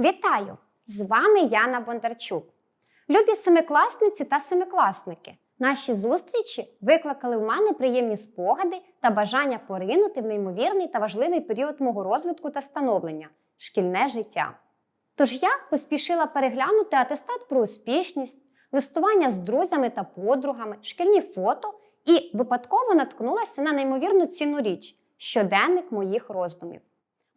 Вітаю! З вами Яна Бондарчук. Любі семикласниці та семикласники. Наші зустрічі викликали в мене приємні спогади та бажання поринути в неймовірний та важливий період мого розвитку та становлення шкільне життя. Тож я поспішила переглянути атестат про успішність, листування з друзями та подругами, шкільні фото і випадково наткнулася на неймовірну цінну річ щоденник моїх роздумів.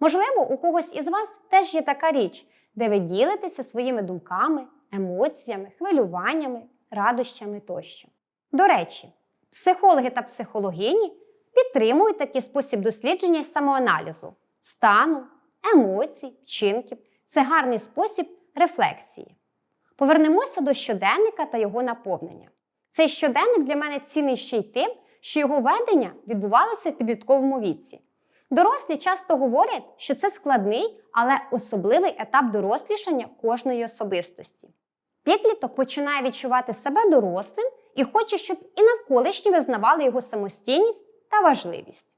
Можливо, у когось із вас теж є така річ, де ви ділитеся своїми думками, емоціями, хвилюваннями, радощами тощо. До речі, психологи та психологині підтримують такий спосіб дослідження і самоаналізу, стану, емоцій, вчинків. Це гарний спосіб рефлексії. Повернемося до щоденника та його наповнення. Цей щоденник для мене цінний ще й тим, що його ведення відбувалося в підлітковому віці. Дорослі часто говорять, що це складний, але особливий етап дорослішання кожної особистості. Підліток починає відчувати себе дорослим і хоче, щоб і навколишні визнавали його самостійність та важливість.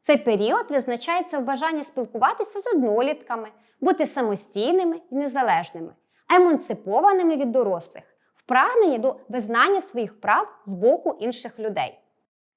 Цей період визначається в бажанні спілкуватися з однолітками, бути самостійними і незалежними, емансипованими від дорослих, в прагненні до визнання своїх прав з боку інших людей.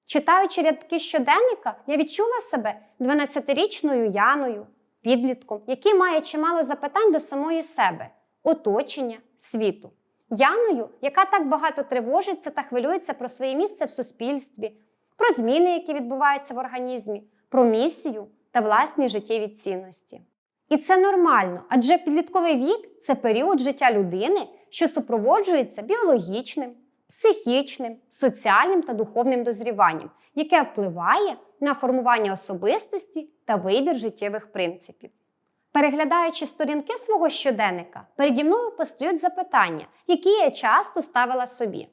Читаючи рядки щоденника, я відчула себе 12-річною Яною, підлітком, який має чимало запитань до самої себе, оточення, світу. Яною, яка так багато тривожиться та хвилюється про своє місце в суспільстві, про зміни, які відбуваються в організмі, про місію та власні життєві цінності. І це нормально, адже підлітковий вік це період життя людини, що супроводжується біологічним, психічним, соціальним та духовним дозріванням, яке впливає на формування особистості та вибір життєвих принципів. Переглядаючи сторінки свого щоденника, переді мною постають запитання, які я часто ставила собі.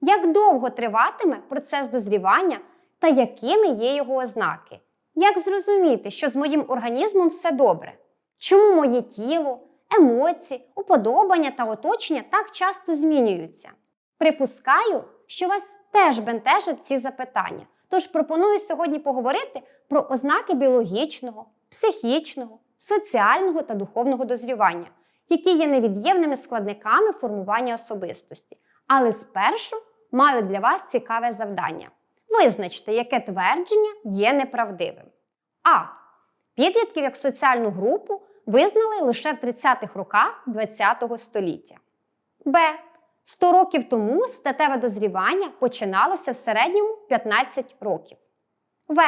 Як довго триватиме процес дозрівання та якими є його ознаки? Як зрозуміти, що з моїм організмом все добре? Чому моє тіло, емоції, уподобання та оточення так часто змінюються? Припускаю, що вас теж бентежать ці запитання. Тож пропоную сьогодні поговорити про ознаки біологічного, психічного, соціального та духовного дозрівання, які є невід'ємними складниками формування особистості. Але спершу маю для вас цікаве завдання. Визначте, яке твердження є неправдивим. А. Підлітків як соціальну групу визнали лише в 30-х роках ХХ століття. Б. 100 років тому статеве дозрівання починалося в середньому 15 років. В.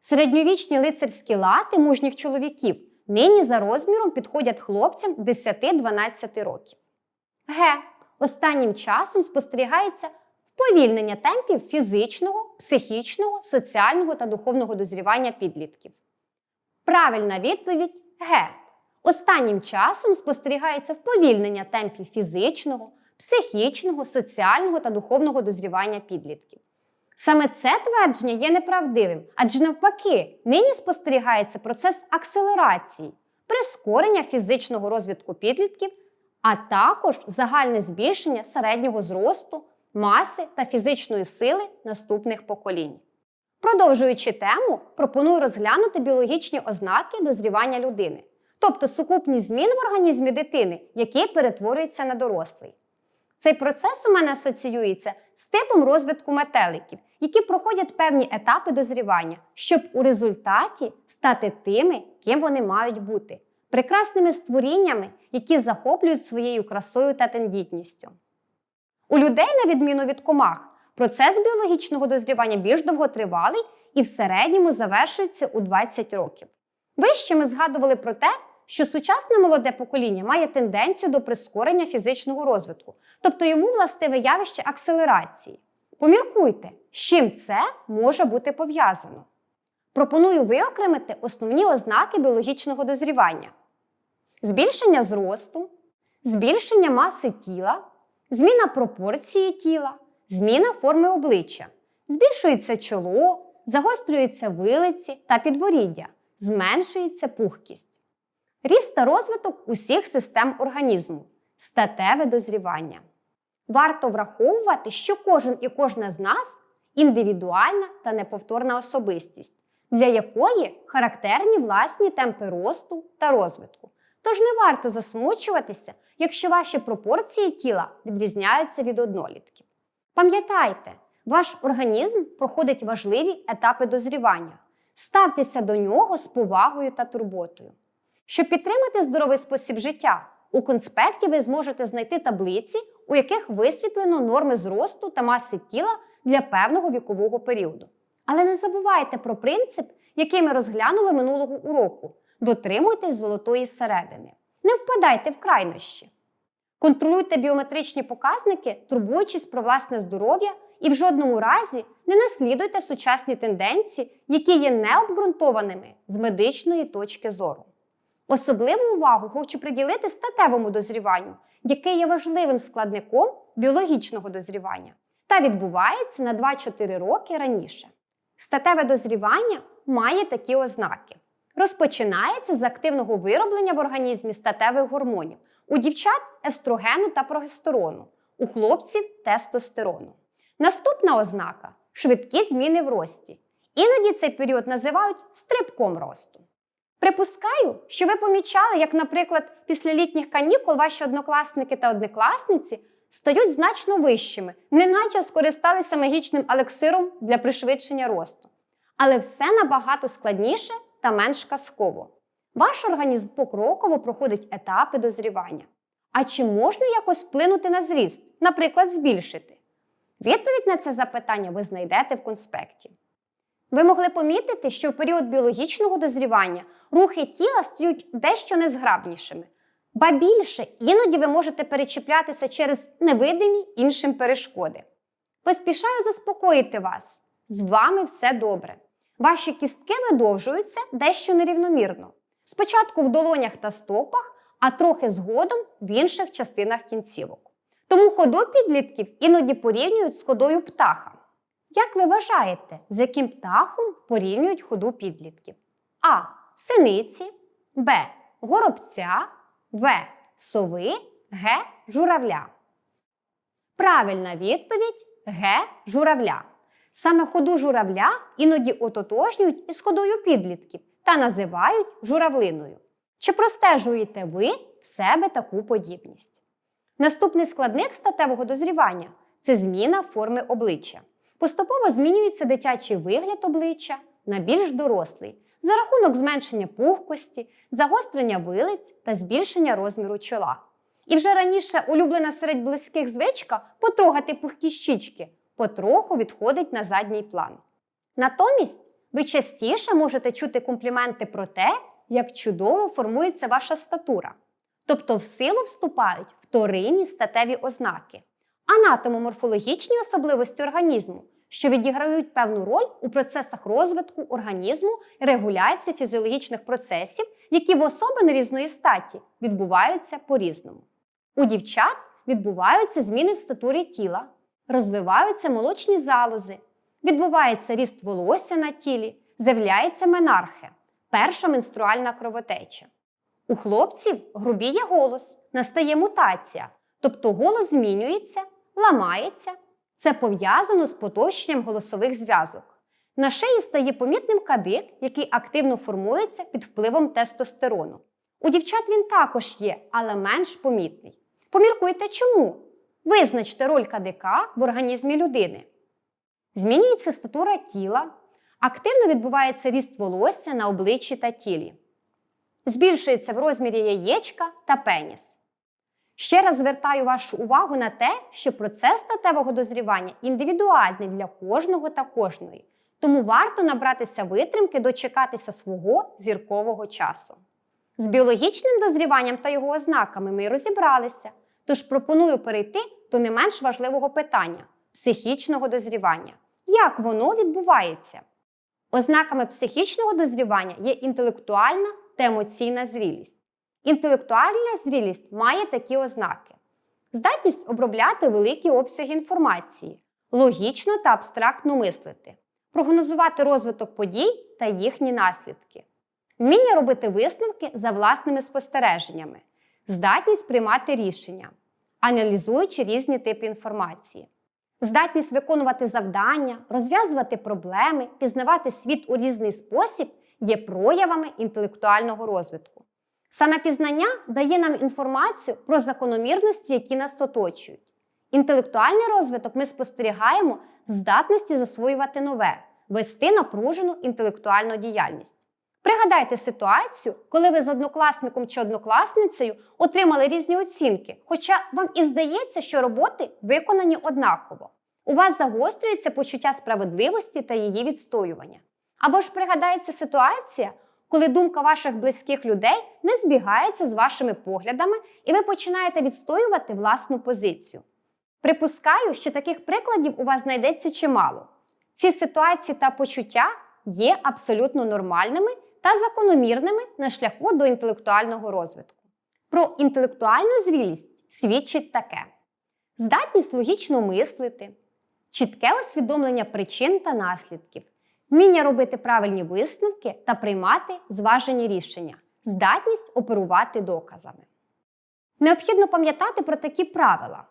Середньовічні лицарські лати мужніх чоловіків нині за розміром підходять хлопцям 10-12 років. Г. Останнім часом спостерігається вповільнення темпів фізичного, психічного, соціального та духовного дозрівання підлітків. Правильна відповідь Г. Останнім часом спостерігається вповільнення темпів фізичного, психічного, соціального та духовного дозрівання підлітків. Саме це твердження є неправдивим, адже навпаки, нині спостерігається процес акселерації, прискорення фізичного розвитку підлітків, а також загальне збільшення середнього зросту, маси та фізичної сили наступних поколінь. Продовжуючи тему, пропоную розглянути біологічні ознаки дозрівання людини, тобто сукупність змін в організмі дитини, які перетворюються на дорослий. Цей процес у мене асоціюється з типом розвитку метеликів, які проходять певні етапи дозрівання, щоб у результаті стати тими, ким вони мають бути прекрасними створіннями, які захоплюють своєю красою та тендітністю. У людей, на відміну від комах, процес біологічного дозрівання більш довготривалий і в середньому завершується у 20 років. Вище ми згадували про те, що сучасне молоде покоління має тенденцію до прискорення фізичного розвитку, тобто йому властиве явище акселерації. Поміркуйте, з чим це може бути пов'язано. Пропоную виокремити основні ознаки біологічного дозрівання: збільшення зросту, збільшення маси тіла, зміна пропорції тіла, зміна форми обличчя, збільшується чоло, загострюються вилиці та підборіддя, зменшується пухкість. Ріст та розвиток усіх систем організму, статеве дозрівання. Варто враховувати, що кожен і кожна з нас індивідуальна та неповторна особистість, для якої характерні власні темпи росту та розвитку. Тож не варто засмучуватися, якщо ваші пропорції тіла відрізняються від однолітків. Пам'ятайте, ваш організм проходить важливі етапи дозрівання. Ставтеся до нього з повагою та турботою. Щоб підтримати здоровий спосіб життя, у конспекті ви зможете знайти таблиці, у яких висвітлено норми зросту та маси тіла для певного вікового періоду. Але не забувайте про принцип, який ми розглянули минулого уроку. Дотримуйтесь золотої середини. Не впадайте в крайнощі. Контролюйте біометричні показники, турбуючись про власне здоров'я, і в жодному разі не наслідуйте сучасні тенденції, які є необґрунтованими з медичної точки зору. Особливу увагу хочу приділити статевому дозріванню, яке є важливим складником біологічного дозрівання та відбувається на 2-4 роки раніше. Статеве дозрівання має такі ознаки. Розпочинається з активного вироблення в організмі статевих гормонів, у дівчат естрогену та прогестерону, у хлопців тестостерону. Наступна ознака швидкі зміни в рості. Іноді цей період називають стрибком росту. Припускаю, що ви помічали, як, наприклад, після літніх канікул ваші однокласники та однокласниці стають значно вищими, неначе скористалися магічним елексиром для пришвидшення росту. Але все набагато складніше та менш казково. Ваш організм покроково проходить етапи дозрівання. А чи можна якось вплинути на зріст, наприклад, збільшити? Відповідь на це запитання ви знайдете в конспекті. Ви могли помітити, що в період біологічного дозрівання рухи тіла стають дещо незграбнішими. Ба більше, іноді ви можете перечіплятися через невидимі іншим перешкоди. Поспішаю заспокоїти вас. З вами все добре. Ваші кістки видовжуються дещо нерівномірно. Спочатку в долонях та стопах, а трохи згодом в інших частинах кінцівок. Тому ходу підлітків іноді порівнюють з ходою птаха. Як ви вважаєте, з яким птахом порівнюють ходу підлітків? А. Синиці, Б. Горобця, В. Сови, Г. Журавля. Правильна відповідь Г. Журавля. Саме ходу журавля іноді ототожнюють із ходою підлітків та називають журавлиною. Чи простежуєте ви в себе таку подібність? Наступний складник статевого дозрівання це зміна форми обличчя. Поступово змінюється дитячий вигляд обличчя на більш дорослий за рахунок зменшення пухкості, загострення вилиць та збільшення розміру чола. І вже раніше улюблена серед близьких звичка потрогати пухкі щічки потроху відходить на задній план. Натомість ви частіше можете чути компліменти про те, як чудово формується ваша статура. Тобто в силу вступають вторинні статеві ознаки, анатомоморфологічні особливості організму, що відіграють певну роль у процесах розвитку організму і регуляції фізіологічних процесів, які в особи різної статі відбуваються по-різному. У дівчат відбуваються зміни в статурі тіла, розвиваються молочні залози, відбувається ріст волосся на тілі, з'являється менархе, перша менструальна кровотеча. У хлопців грубіє голос, настає мутація, тобто голос змінюється, ламається. Це пов'язано з потовщенням голосових зв'язок. На шиї стає помітним кадик, який активно формується під впливом тестостерону. У дівчат він також є, але менш помітний. Поміркуйте чому? Визначте роль кадика в організмі людини. Змінюється статура тіла, активно відбувається ріст волосся на обличчі та тілі. Збільшується в розмірі яєчка та пеніс. Ще раз звертаю вашу увагу на те, що процес статевого дозрівання індивідуальний для кожного та кожної, тому варто набратися витримки дочекатися свого зіркового часу. З біологічним дозріванням та його ознаками ми розібралися, тож пропоную перейти до не менш важливого питання психічного дозрівання. Як воно відбувається? Ознаками психічного дозрівання є інтелектуальна та емоційна зрілість. Інтелектуальна зрілість має такі ознаки: здатність обробляти великі обсяги інформації, логічно та абстрактно мислити, прогнозувати розвиток подій та їхні наслідки, вміння робити висновки за власними спостереженнями, здатність приймати рішення, аналізуючи різні типи інформації, здатність виконувати завдання, розв'язувати проблеми, пізнавати світ у різний спосіб є проявами інтелектуального розвитку. Саме пізнання дає нам інформацію про закономірності, які нас оточують. Інтелектуальний розвиток ми спостерігаємо в здатності засвоювати нове, вести напружену інтелектуальну діяльність. Пригадайте ситуацію, коли ви з однокласником чи однокласницею отримали різні оцінки, хоча вам і здається, що роботи виконані однаково. У вас загострюється почуття справедливості та її відстоювання. Або ж пригадається ситуація, коли думка ваших близьких людей не збігається з вашими поглядами, і ви починаєте відстоювати власну позицію. Припускаю, що таких прикладів у вас знайдеться чимало. Ці ситуації та почуття є абсолютно нормальними та закономірними на шляху до інтелектуального розвитку. Про інтелектуальну зрілість свідчить таке: здатність логічно мислити, чітке усвідомлення причин та наслідків, вміння робити правильні висновки та приймати зважені рішення, здатність оперувати доказами. Необхідно пам'ятати про такі правила.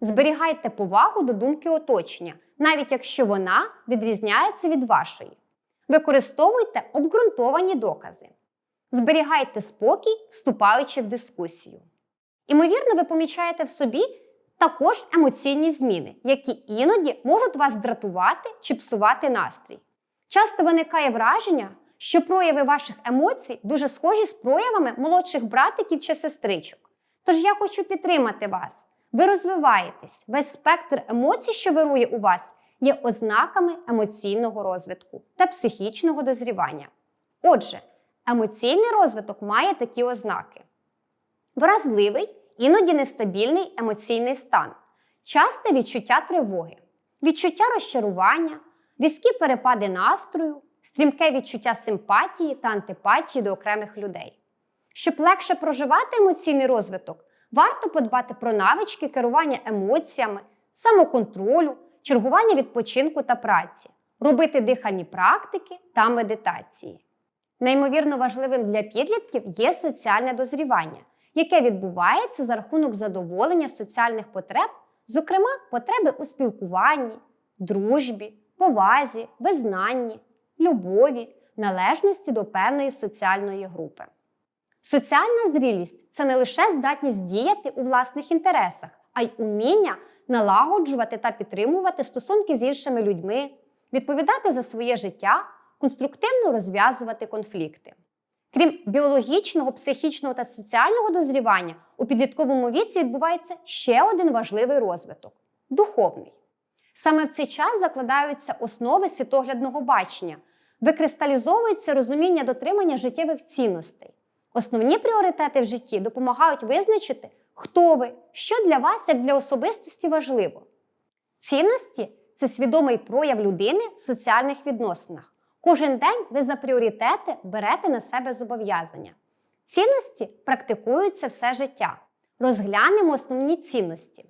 Зберігайте повагу до думки оточення, навіть якщо вона відрізняється від вашої. Використовуйте обґрунтовані докази. Зберігайте спокій, вступаючи в дискусію. Імовірно, ви помічаєте в собі також емоційні зміни, які іноді можуть вас дратувати чи псувати настрій. Часто виникає враження, що прояви ваших емоцій дуже схожі з проявами молодших братиків чи сестричок. Тож я хочу підтримати вас. Ви розвиваєтесь, весь спектр емоцій, що вирує у вас, є ознаками емоційного розвитку та психічного дозрівання. Отже, емоційний розвиток має такі ознаки: вразливий, іноді нестабільний емоційний стан, часте відчуття тривоги, відчуття розчарування, різкі перепади настрою, стрімке відчуття симпатії та антипатії до окремих людей. Щоб легше проживати емоційний розвиток, варто подбати про навички керування емоціями, самоконтролю, чергування відпочинку та праці, робити дихальні практики та медитації. Неймовірно важливим для підлітків є соціальне дозрівання, яке відбувається за рахунок задоволення соціальних потреб, зокрема потреби у спілкуванні, дружбі, повазі, визнанні, любові, належності до певної соціальної групи. Соціальна зрілість це не лише здатність діяти у власних інтересах, а й уміння налагоджувати та підтримувати стосунки з іншими людьми, відповідати за своє життя, конструктивно розв'язувати конфлікти. Крім біологічного, психічного та соціального дозрівання, у підлітковому віці відбувається ще один важливий розвиток духовний. Саме в цей час закладаються основи світоглядного бачення, викристалізовується розуміння дотримання життєвих цінностей. Основні пріоритети в житті допомагають визначити, хто ви, що для вас як для особистості важливо. Цінності це свідомий прояв людини в соціальних відносинах. Кожен день ви за пріоритети берете на себе зобов'язання. Цінності практикуються все життя. Розглянемо основні цінності: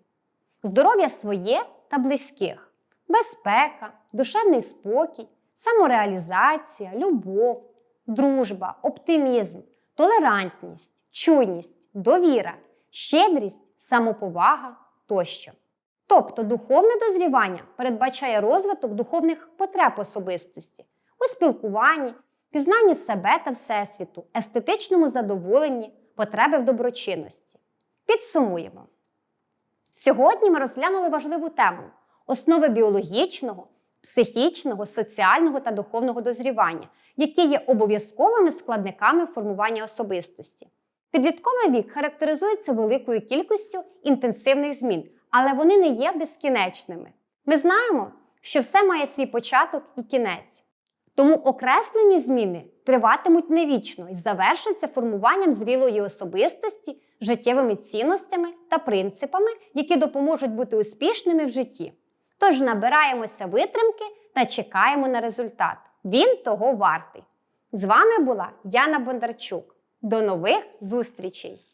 здоров'я своє та близьких, безпека, душевний спокій, самореалізація, любов, дружба, оптимізм, толерантність, чуйність, довіра, щедрість, самоповага тощо. Тобто духовне дозрівання передбачає розвиток духовних потреб особистості у спілкуванні, пізнанні себе та Всесвіту, естетичному задоволенні, потреби в доброчинності. Підсумуємо. Сьогодні ми розглянули важливу тему основи біологічного, психічного, соціального та духовного дозрівання, які є обов'язковими складниками формування особистості. Підлітковий вік характеризується великою кількістю інтенсивних змін, але вони не є безкінечними. Ми знаємо, що все має свій початок і кінець. Тому окреслені зміни триватимуть невічно і завершаться формуванням зрілої особистості, життєвими цінностями та принципами, які допоможуть бути успішними в житті. Тож набираємося витримки та чекаємо на результат. Він того вартий. З вами була Яна Бондарчук. До нових зустрічей!